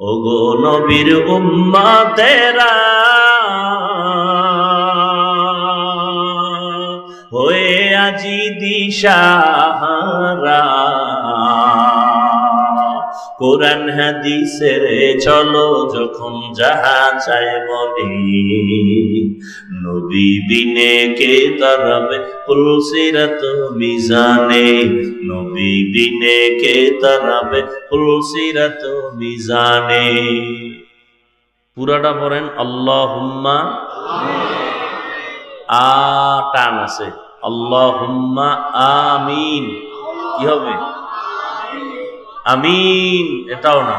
ওগো নবীর উম্মা তেরা হয়ে আজি দিশাহারা। কোরআন হাদিসের চলো যখন যাহা চায় মনে নবী বিনে কে তারাবে পুলসিরাত মিজানে। নবী বিনে কে তারাবে পুলসিরাত মিজানে। পুরাটা পড়েন, আল্লাহুম্মা। আ টান আছে, আল্লাহুম্মা আমিন। কি হবে? আমিন এটাও না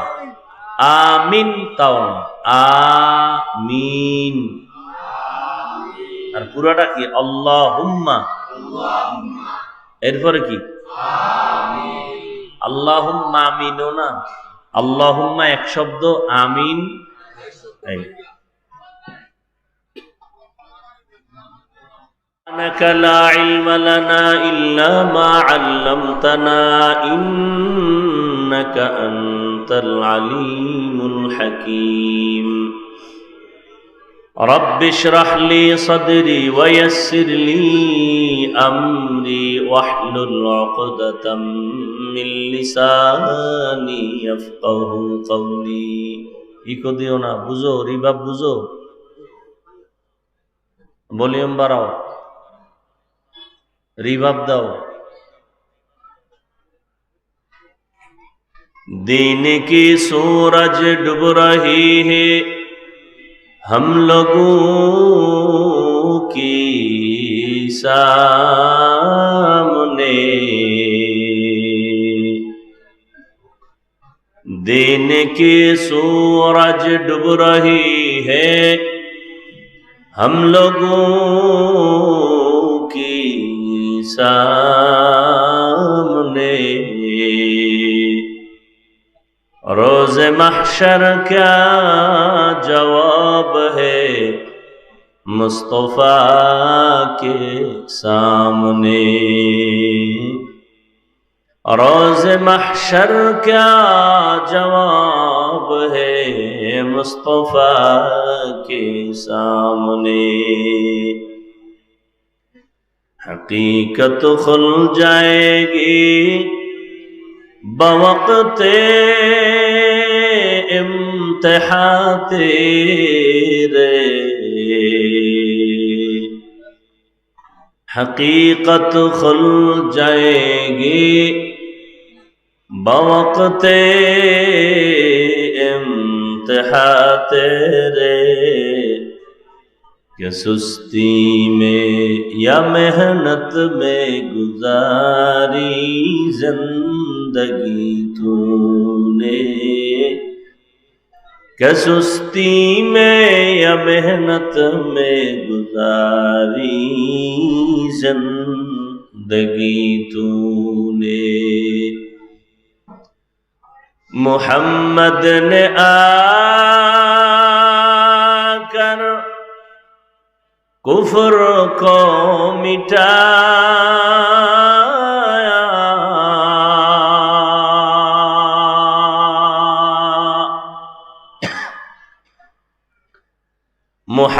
আমিন তাও না আমিন আর পুরাটা কি আল্লাহুম্মা এরপরে কি আল্লাহুম্মা আমিনও না আল্লাহুম্মা এক শব্দ আমিন এই سبحانك لا علم لنا إلا ما علمتنا إنك أنت العليم الحكيم رب اشرح لي صدري ويسر لي أمري واحلل عقدة من لساني يفقه قولي ইকো দিও না বুঝো রিবা বুঝো ভলিউম বাড়াও রিভাব দাও دین کی سورج ڈب رہی ہے۔ ہم لوگوں کی سامنے۔ دین کی سورج ڈب رہی ہے۔ ہم لوگوں کی سامنے۔ روز محشر کیا جواب ہے مصطفیٰ کے سامنے؟ روز محشر کیا جواب ہے مصطفیٰ کے سامنے؟ حقیقت کھل جائے گی بوقت امتحان تیرے۔ حقیقت کھل جائے گی۔ بوقت امتحان تیرے۔ کہ سستی میں یا محنت میں گزاری زندگی تم कि सुस्ती में या मेहनत में गुजारी जिंदगी तूने मोहम्मद ने आकर कुफर को मिटाया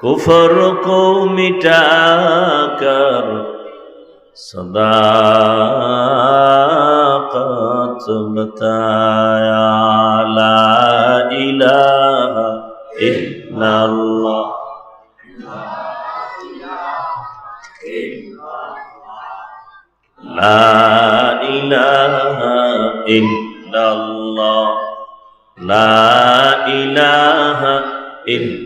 কুফর কৌমিটাকার صداقت بتایا لا الہ الا اللہ لا الہ الا اللہ لا الہ الا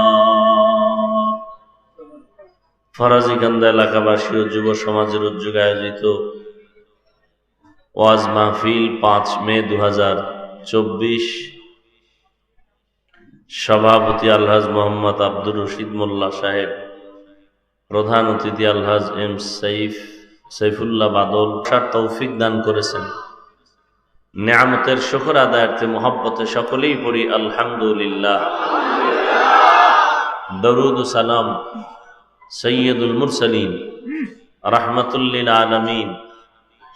ফরাজিকান্দা এলাকাবাসী ও যুব সমাজের উদ্যোগে আয়োজিত ওয়াজ মাহফিল পাঁচ মে দু চব্বিশ। সভাপতি আলহাজ মোহাম্মদ আব্দুর রশিদ মোল্লা সাহেব, প্রধান অতিথি আলহাজ এম সাইফ, সাইফুল্লাহ বাদল সার তৌফিক দান করেছেন। নেয়ামতের শকর আদায়ার্থে মোহাব্বতে সকলেই পড়ি আলহামদুলিল্লাহ। দরুদ সালাম সৈয়দুল মুরসলিন, রহমতুল্লিল আলমিন,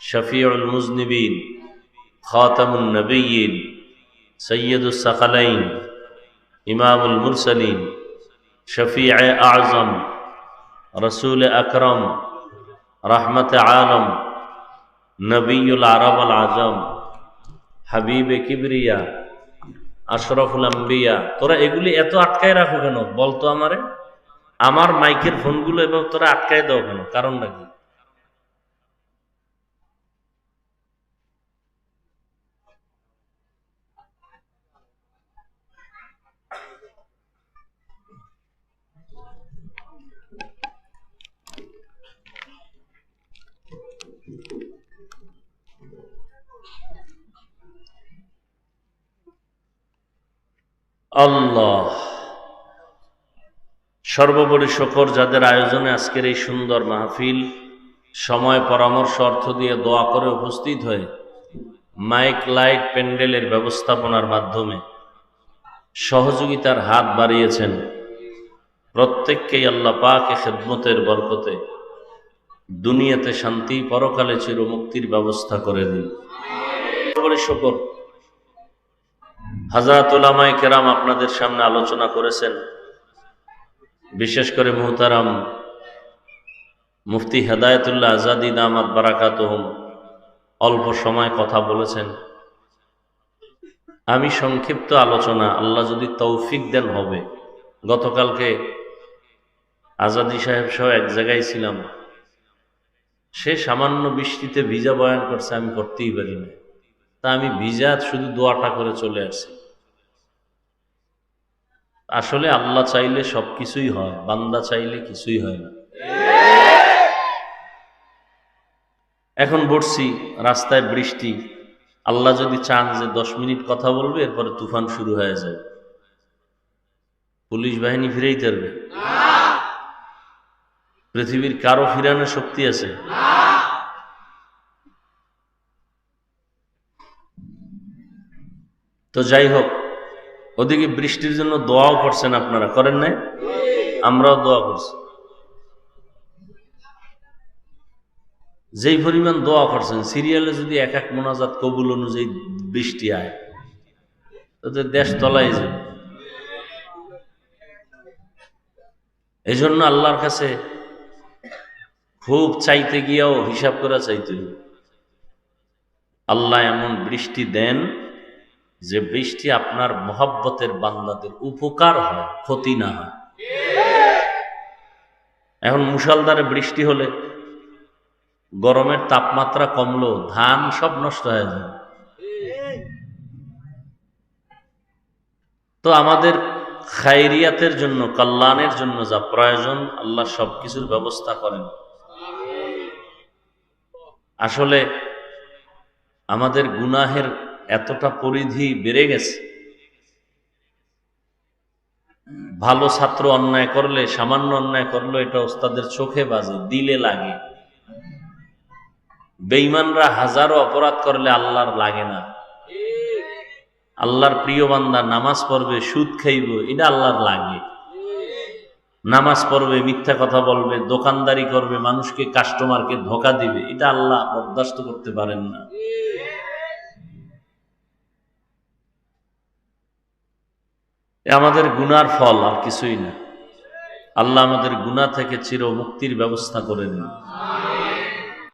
শফিউল মুজনিবিন, খাতামুন নবীন সৈয়দুল সকালাইন, ইমামুল মুরসলিন শফি আজম, রসুল আকরম, রহমত আলম নবীল আরব আল আজম, হাবিব কিবরিয়া, আশরফুল আম্বিয়া। তোরা এগুলি এত আটকায় রাখো কেন? বলতো আমারে। আমার মাইকের ফোনগুলো এবার তোরা আটকায় দাও কেন? কারণ নাকি আল্লাহ। সর্বোপরি শকর যাদের আয়োজনে আজকের এই সুন্দর মাহফিল, সময় পরামর্শ অর্থ দিয়ে দোয়া করে উপস্থিত হয়ে মাইক, লাইট, প্যান্ডেলের ব্যবস্থাপনার মাধ্যমে সহযোগিতার হাত বাড়িয়েছেন প্রত্যেককেই আল্লাহ পাকে খেদমতের বরকতে দুনিয়াতে শান্তি, পরকালে চির মুক্তির ব্যবস্থা করে দিন। শকর। ওলামাই কেরাম আপনাদের সামনে আলোচনা করেছেন। বিশেষ করে মুহতারাম মুফতি হেদায়তুল্লাহ আজাদি দামাত বারাকাত অল্প সময় কথা বলেছেন। আমি সংক্ষিপ্ত আলোচনা, আল্লাহ যদি তৌফিক দেন হবে। গতকালকে আজাদি সাহেব সহ এক জায়গায় ছিলাম। সে সামান্য বৃষ্টিতে ভিজা বয়ান করছে, আমি করতেই পারি না তা আমি ভিজা শুধু দোয়াটা করে চলে আসছি। আসলে আল্লাহ চাইলে সব কিছুই হয়, বান্দা চাইলে কিছুই হয় না। এখন বসছি, রাস্তায় বৃষ্টি। আল্লাহ যদি চান যে দশ মিনিট কথা বলবে, এরপরে তুফান শুরু হয়ে যাবে। পুলিশ বাহিনী ফিরেই পারবে পৃথিবীর কারও ফিরানোর শক্তি আছে? তো যাই হোক ওদিকে বৃষ্টির জন্য দোয়াও করছেন আপনারা, করেন নাই? আমরাও দোয়া করছি। যেই পরিমাণ দোয়া করছেন, সিরিয়ালে যদি এক এক মোনাজাত কবুল অনুযায়ী বৃষ্টি আয়, তাতে দেশ তলায় যাবে। এই জন্য আল্লাহর কাছে খুব চাইতে গিয়েও হিসাব করা চাইতে আল্লাহ এমন বৃষ্টি দেন যে বৃষ্টি আপনার মহাব্বতের বান্দাদের উপকার হয়, ক্ষতি না হয়। এখন মুসালদারে বৃষ্টি হলে গরমের তাপমাত্রা কমলো, ধান সব নষ্ট হয়ে যায়। তো আমাদের খাইরিয়াতের জন্য, কল্যাণের জন্য যা প্রয়োজন, আল্লাহ সবকিছুর ব্যবস্থা করেন। আসলে আমাদের গুনাহের এতটা পরিধি বেড়ে গেছে। ভালো ছাত্র অন্যায় করলে, সামান্য অন্যায় করলে এটা ওস্তাদের চোখে বাজে, দিলে লাগে। বেইমানরা হাজারো অপরাধ করলে আল্লাহর লাগে না। আল্লাহর প্রিয় বান্দা নামাজ পড়বে, সুদ খাইব, এটা আল্লাহর লাগে। নামাজ পড়বে, মিথ্যা কথা বলবে, দোকানদারি করবে, মানুষকে কাস্টমারকে ধোকা দিবে, এটা আল্লাহ বরদাস্ত করতে পারেন না। এ আমাদের গুনার ফল, আর কিছুই না। আল্লাহ আমাদের গুণা থেকে চির মুক্তির ব্যবস্থা করে দিন